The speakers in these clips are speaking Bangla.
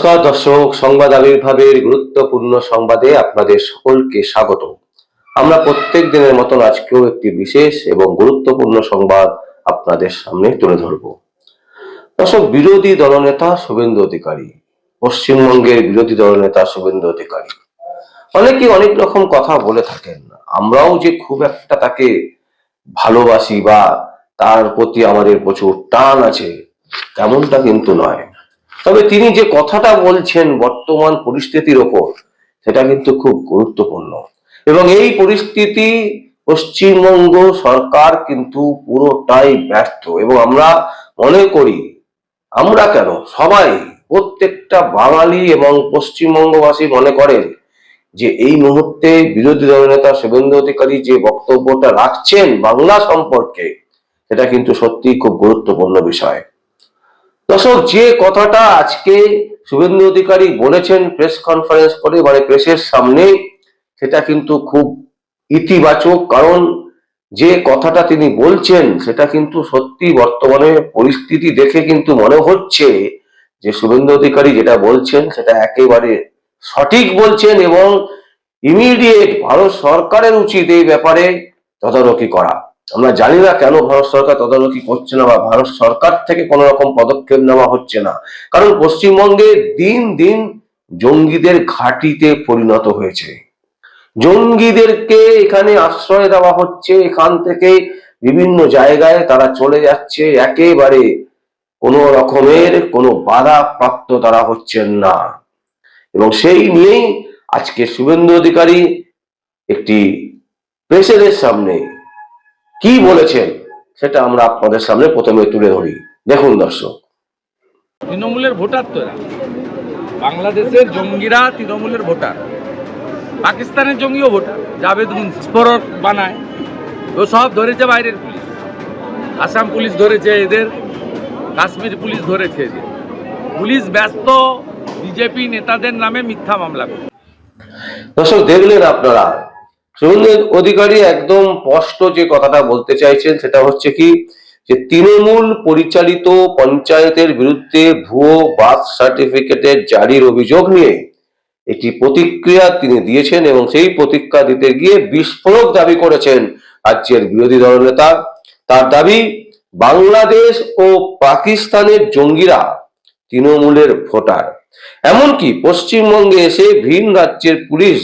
নমস্কার, দর্শক, সংবাদ আবির্ভাবের গুরুত্বপূর্ণ সংবাদে আপনাদের সকলকে স্বাগত আমরা প্রত্যেক দিনের মতন আজকেও একটি বিশেষ এবং গুরুত্বপূর্ণ সংবাদ আপনাদের সামনে তুলে ধরব। দর্শক, বিরোধী দলনেতা শুভেন্দু অধিকারী, পশ্চিমবঙ্গের বিরোধী দলনেতা শুভেন্দু অধিকারী। অনেকে অনেক রকম কথা বলে থাকেন। আমরাও যে খুব একটা তাকে ভালোবাসি বা তার প্রতি আমাদের প্রচুর টান আছে, তেমনটা কিন্তু নয়। তবে তিনি যে কথাটা বলছেন বর্তমান পরিস্থিতির ওপর, সেটা কিন্তু খুব গুরুত্বপূর্ণ। এবং এই পরিস্থিতি পশ্চিমবঙ্গ সরকার কিন্তু পুরোটাই ব্যর্থ। এবং আমরা মনে করি, আমরা কেন? সবাই, প্রত্যেকটা বাঙালি এবং পশ্চিমবঙ্গবাসী মনে করেন যে এই মুহূর্তে বিরোধী দলনেতা শুভেন্দু অধিকারী যে বক্তব্যটা রাখছেন বাংলা সম্পর্কে, সেটা কিন্তু সত্যিই খুব গুরুত্বপূর্ণ বিষয়। দর্শক, যে কথাটা আজকে শুভেন্দু অধিকারী বলেছেন প্রেস কনফারেন্স করে মানে প্রেসের সামনে, সেটা কিন্তু খুব ইতিবাচক, কারণ যে কথাটা তিনি বলছেন, সেটা কিন্তু সত্যি বর্তমানে পরিস্থিতি দেখে কিন্তু মনে হচ্ছে যে শুভেন্দু অধিকারী যেটা বলছেন, সেটা একেবারে সঠিক বলছেন এবং ইমিডিয়েট ভারত সরকারের উচিত এই ব্যাপারে তদারকি করা। আমরা জানি না কেন ভারত সরকার তদারকি করছে না বা ভারত সরকার থেকে কোনো রকম পদক্ষেপ নেওয়া হচ্ছে না। কারণ পশ্চিমবঙ্গে দিন দিন জঙ্গিদের ঘাঁটিতে পরিণত হয়েছে। জঙ্গিদেরকে এখানে আশ্রয় দেওয়া হচ্ছে, এখান থেকে বিভিন্ন জায়গায় তারা চলে যাচ্ছে, একেবারে কোনো রকমের কোনো বাধা প্রাপ্ত তারা হচ্ছেন না। এবং সেই নিয়েই আজকে শুভেন্দু অধিকারী একটি প্রেসের সামনে কি বলেছেন সেটা আমরা আপনাদের সামনে প্রথমে তুলে ধরি। দেখুন দর্শক। তৃণমূলের ভোটার তো বাংলাদেশের জঙ্গিরা তৃণমূলের ভোটার। পাকিস্তানের জঙ্গিও ভোটার জাভেদ মুন্সি। বিস্ফোরক বানায়। ও সব ধরেছে বাইরের পুলিশ। আসাম পুলিশ ধরেছে এদের কাশ্মীর পুলিশ ধরেছে এদের। পুলিশ ব্যস্ত বিজেপি নেতাদের নামে মিথ্যা মামলা করে। দর্শক দেখলেন আপনারা শুভেন্দু অধিকারী একদম স্পষ্ট যে কথাটা বলতে চাইছেন সেটা হচ্ছে কি, যে তৃণমূল পরিচালিত পঞ্চায়েতের বিরুদ্ধে ভুয়ো বার্থ সার্টিফিকেটের জারির অভিযোগ নিয়ে একটি প্রতিক্রিয়া তিনি দিয়েছেন এবং সেই প্রতিক্রিয়া দিতে গিয়ে বিস্ফোরক দাবি করেছেন রাজ্যের বিরোধী দলনেতা। তার দাবি, বাংলাদেশ ও পাকিস্তানের জঙ্গিরা তৃণমূলের ভোটার। এমনকি পশ্চিমবঙ্গে এসে ভিন রাজ্যের পুলিশ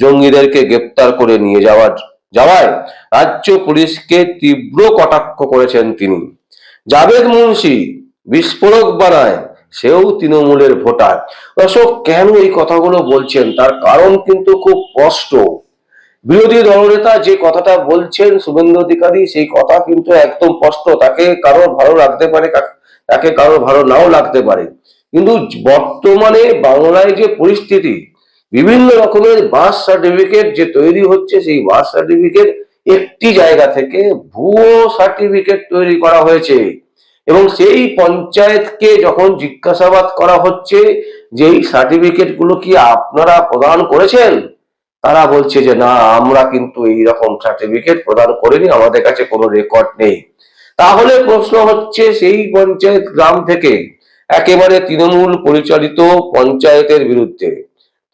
জঙ্গিদেরকে গ্রেপ্তার করে নিয়ে যাওয়ার যাওয়ায় রাজ্য পুলিশকে তীব্র কটাক্ষ করেছেন তিনি। জাভেদ মুন্সি বিস্ফোরক বানায়, সেও তৃণমূলের ভোটার। দর্শক, কেন এই কথাগুলো বলছেন? তার কারণ কিন্তু খুব স্পষ্ট। বিরোধী দলনেতা যে কথাটা বলছেন শুভেন্দু অধিকারী, সেই কথা কিন্তু একদম স্পষ্ট। তাকে কারোর ভালো লাগতে পারে তাকে কারোর ভালো নাও লাগতে পারে। কিন্তু বর্তমানে বাংলায় যে পরিস্থিতি বিভিন্ন রকমের বার্থ সার্টিফিকেট যে তৈরি হচ্ছে, সেই বার্থ সার্টিফিকেট একটি জায়গা থেকে ভুয়ো সার্টিফিকেট তৈরি করা হয়েছে। এবং সেই পঞ্চায়েতকে যখন জিজ্ঞাসাবাদ করা হচ্ছে যে এই সার্টিফিকেটগুলো কি আপনারা প্রদান করেছেন, তারা বলছে যে না, আমরা কিন্তু এই রকম সার্টিফিকেট প্রদান করিনি, আমাদের কাছে কোনো রেকর্ড নেই। তাহলে প্রশ্ন হচ্ছে সেই পঞ্চায়েত গ্রাম থেকে একেবারে তৃণমূল পরিচালিত পঞ্চায়েতের বিরুদ্ধে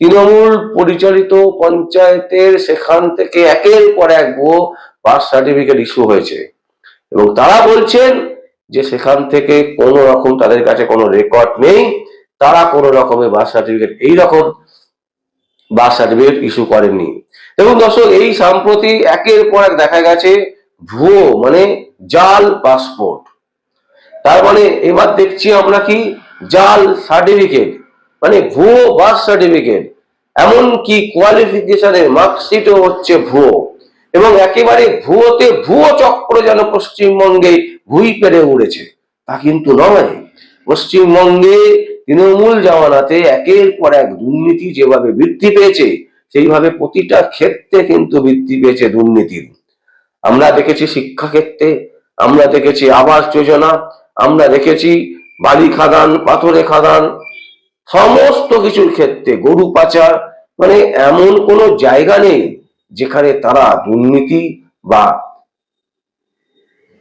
তৃণমূল পরিচালিত পঞ্চায়েতের সেখান থেকে একের পর এক ভুয়ো বার্থ সার্টিফিকেট ইস্যু হয়েছে। এবং তারা বলছেন যে সেখান থেকে কোনো রকম তাদের কাছে কোনো রেকর্ড নেই, তারা কোনো রকমের বার্থ সার্টিফিকেট এইরকম বার্থ সার্টিফিকেট ইস্যু করেননি। এবং দর্শক, এই সম্প্রতি একের পর এক দেখা গেছে ভুয়ো মানে জাল পাসপোর্ট তার মানে এবার দেখছি আমরা কি? জাল সার্টিফিকেট মানে ভুয়ো বার্থ সার্টিফিকেট এমনকি কোয়ালিফিকেশনের মার্কশিটও হচ্ছে ভুয়ো। এবং একেবারে ভুয়োতে ভুয়ো চক্র যেন পশ্চিমবঙ্গে ভুই পেরে উড়েছে, তা কিন্তু নয়। পশ্চিমবঙ্গে তৃণমূল জামানাতে একের পর এক দুর্নীতি যেভাবে বৃদ্ধি পেয়েছে, সেইভাবে প্রতিটা ক্ষেত্রে কিন্তু বৃদ্ধি পেয়েছে দুর্নীতির। আমরা দেখেছি শিক্ষা ক্ষেত্রে আমরা দেখেছি আবাস যোজনা, আমরা দেখেছি বালি খাদান পাথরে খাদান সমস্ত কিছুর ক্ষেত্রে গরু পাচার মানে এমন কোনো জায়গা নেই যেখানে তারা দুর্নীতি বা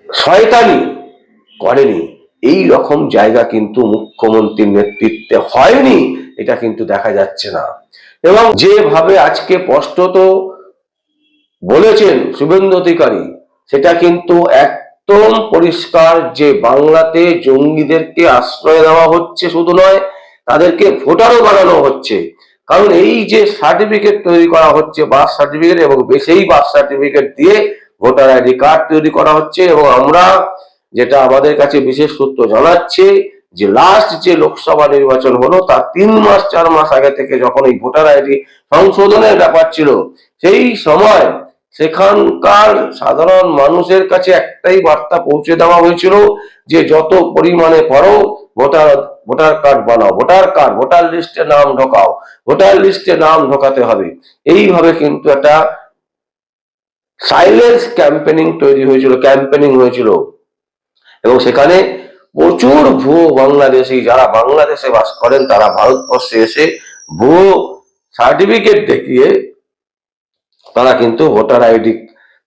শয়তানি করেনি। এই রকম জায়গা কিন্তু মুখ্যমন্ত্রীর নেতৃত্বে হয়নি, এটা কিন্তু দেখা যাচ্ছে না। এবং যেভাবে আজকে স্পষ্টত বলেছেন শুভেন্দু অধিকারী, সেটা কিন্তু একদম পরিষ্কার যে বাংলাতে জঙ্গিদেরকে আশ্রয় দেওয়া হচ্ছে শুধু নয় তাদেরকে ভোটারও বানানো হচ্ছে। কারণ এই যে সার্টিফিকেট তৈরি করা হচ্ছে বার্থ সার্টিফিকেট এবং সেই বার্থ সার্টিফিকেট দিয়ে ভোটার আইডি কার্ড তৈরি করা হচ্ছে এবং আমরা যেটা আমাদের কাছে বিশেষ সূত্র জানাচ্ছে যে লাস্ট যে লোকসভা নির্বাচন হলো তার তিন মাস, চার মাস আগে থেকে যখন এই ভোটার আইডি সংশোধনের ব্যাপার ছিল, সেই সময় সেখানকার সাধারণ মানুষের কাছে একটাই বার্তা পৌঁছে দেওয়া হয়েছিল যে যত পরিমাণে পারো ভোটার ভোটার কার্ড বানাও, ভোটার কার্ড, ভোটার লিস্টে নাম ঢোকাও, ভোটার লিস্টে নাম ঢোকাতে হবে। এইভাবে কিন্তু একটা সাইলেন্স ক্যাম্পেনিং তৈরি হয়েছিল ক্যাম্পেনিং হয়েছিল। এবং সেখানে প্রচুর ভুয়ো বাংলাদেশি, যারা বাংলাদেশে বাস করেন, তারা ভারতবর্ষে এসে ভুয়ো সার্টিফিকেট দেখিয়ে তারা কিন্তু ভোটার আইডি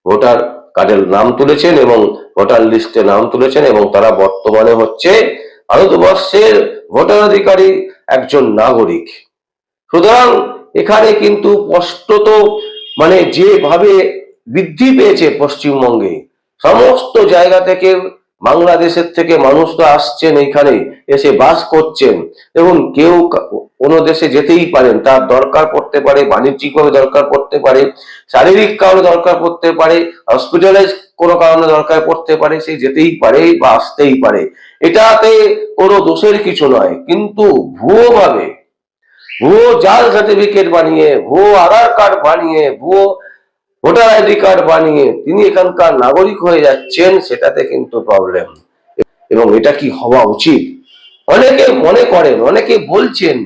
ভোটার কার্ডের নাম তুলেছেন এবং ভোটার লিস্টে নাম তুলেছেন এবং তারা বর্তমানে হচ্ছে ভারতবর্ষের ভোটাধিকারী একজন নাগরিক। সুতরাং এখানে কিন্তু স্পষ্টত মানে যেভাবে বৃদ্ধি পেয়েছে পশ্চিমবঙ্গে, সমস্ত জায়গা থেকে বাংলাদেশের থেকে মানুষ তো আসছেন এখানে এসে বাস করছেন। এবং কেউ কোনো দেশে যেতেই পারেন, তার দরকার পড়তে পারে, বাণিজ্যিকভাবে দরকার পড়তে পারে শারীরিক কারণে দরকার পড়তে পারে হসপিটালাইজ কোনো কারণে দরকার পড়তে পারে, সে যেতেই পারে বা আসতেই পারে। এটাতে কোনো দোষের কিছু নয়, কিন্তু ভুয়ো ভাবে, ভুয়ো জাল সার্টিফিকেট বানিয়ে, ভুয়ো আধার কার্ড বানিয়ে, ভুয়ো ভোটার আইডি কার্ড বানিয়ে তিনি এখানকার নাগরিক হয়ে যাচ্ছেন, সেটাতে কিন্তু প্রবলেম এবং এটা কি হওয়া উচিত? অনেকে মনে করেন, অনেকে বলছেন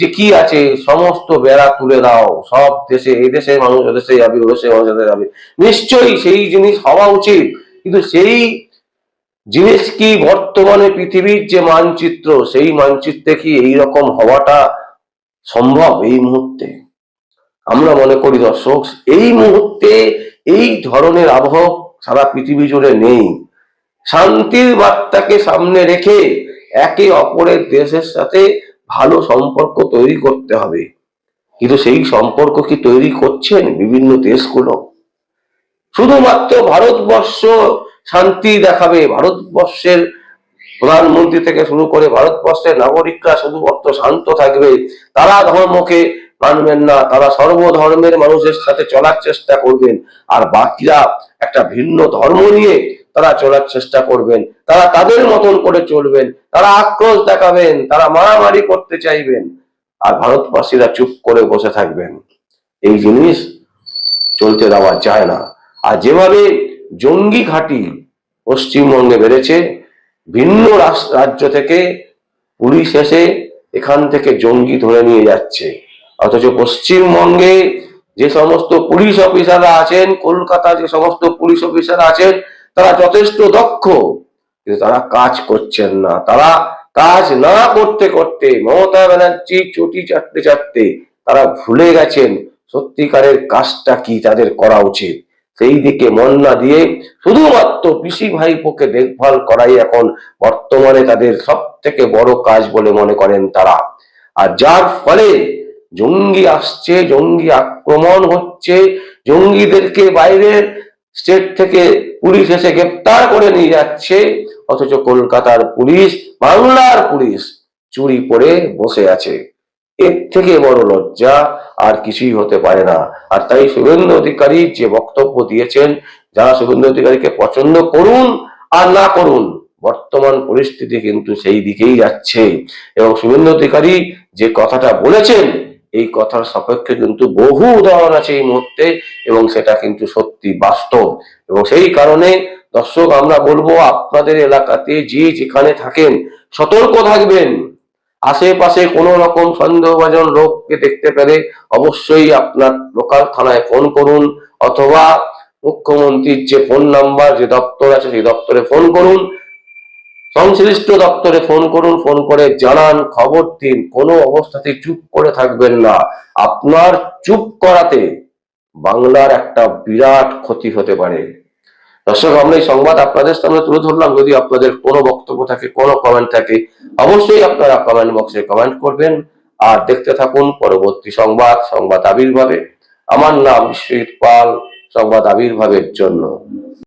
যে কি আছে, সমস্ত বেড়া তুলে দাও। সব দেশে, এই দেশের মানুষ ও দেশে যাবে ও দেশের মানুষ ও দেশে যাবে। নিশ্চয়ই সেই জিনিস হওয়া উচিত। কিন্তু সেই জিনিস কি বর্তমানে পৃথিবীর যে মানচিত্র, সেই মানচিত্রে কি এই রকম হওয়াটা সম্ভব এই মুহূর্তে? আমরা মনে করি, দর্শক, এই মুহূর্তে এই ধরনের আবহাওয়া সারা পৃথিবী জুড়ে নেই। শান্তির বার্তাকে সামনে রেখে একে অপরের দেশের সাথে ভালো সম্পর্ক তৈরি করতে হবে। কিন্তু সেই সম্পর্ক কি তৈরি করছেন বিভিন্ন দেশগুলো? শুধুমাত্র ভারতবর্ষ শান্তি দেখাবে, ভারতবর্ষের প্রধানমন্ত্রী থেকে শুরু করে ভারতবর্ষের নাগরিকরা শুধুমাত্র শান্ত থাকবে, তারা ধর্মকে মানবেন না, তারা সর্বধর্মের মানুষের সাথে চলার চেষ্টা করবেন। আর বাকিরা একটা ভিন্ন ধর্ম নিয়ে তারা চলার চেষ্টা করবেন, তারা তাদের মতন করে চলবেন, তারা আক্রোশ দেখাবেন, তারা মারামারি করতে চাইবেন। আর ভারতবাসীরা চুপ করে বসে থাকবেন। এই জিনিস চলতে দেওয়া যায় না। আর যেভাবে জঙ্গি ঘাঁটি পশ্চিমবঙ্গে বেড়েছে, ভিন্ন রাজ্য থেকে পুলিশ এসে এখান থেকে জঙ্গি ধরে নিয়ে যাচ্ছে। অথচ পশ্চিমবঙ্গে যে সমস্ত পুলিশ অফিসাররা আছেন, কলকাতা যে সমস্ত পুলিশ অফিসার আছেন তারা যথেষ্ট দক্ষ, কিন্তু তারা কাজ করছেন না। তারা কাজ না করতে করতে মমতা ব্যানার্জি চটি চাটতে চাটতে তারা ভুলে গেছেন সত্যিকারের কাজটা কি তাদের করা উচিত। সেই দিকে মন না দিয়ে শুধুমাত্র পিসি ভাইপোকে দেখভাল করাই এখন বর্তমানে তাদের সব থেকে বড় কাজ বলে মনে করেন তারা। আর যার ফলে জঙ্গি আসছে, জঙ্গি আক্রমণ হচ্ছে, জঙ্গিদেরকে বাইরের স্টেট থেকে পুলিশ এসে গ্রেপ্তার করে নিয়ে যাচ্ছে, অথচ কলকাতার পুলিশ, বাংলার পুলিশ চুরি পরে বসে আছে। এর থেকে বড় লজ্জা আর কিছুই হতে পারে না। আর তাই শুভেন্দু অধিকারী যে বক্তব্য দিয়েছেন যারা শুভেন্দু অধিকারীকে পছন্দ করুন আর না করুন, বর্তমান পরিস্থিতি কিন্তু সেই দিকেই যাচ্ছে। এবং শুভেন্দু অধিকারী যে কথাটা বলেছেন এই কথার সাপেক্ষে কিন্তু বহু উদাহরণ আছে এই মুহূর্তে এবং সেটা কিন্তু সত্যি বাস্তব। এবং সেই কারণে দর্শক, আমরা বলব আপনাদের এলাকাতে যে যেখানে থাকেন, সতর্ক থাকবেন। আশেপাশে কোনো রকম সন্দেহভাজন লোককে দেখতে পেলে অবশ্যই আপনার লোকাল থানায় ফোন করুন অথবা মুখ্যমন্ত্রীর যে ফোন নাম্বার, যে দপ্তর আছে সেই দপ্তরে ফোন করুন। সংশ্লিষ্ট দপ্তরে ফোন করুন, ফোন করে জানান, খবর দিন। কোনো অবস্থাতে চুপ করে থাকবেন না। আপনার চুপ করাতে বাংলার একটা বিরাট ক্ষতি হতে পারে। দর্শক, আমরা এই সংবাদ আপনাদের সামনে তুলে ধরলাম। যদি আপনাদের কোনো বক্তব্য থাকে, কোনো কমেন্ট থাকে, অবশ্যই আপনারা কমেন্ট বক্সে কমেন্ট করবেন। আর দেখতে থাকুন পরবর্তী সংবাদ সংবাদ আবির্ভাবে। আমার নাম বিশ্বজিৎ পাল সংবাদ আবির্ভাবের জন্য।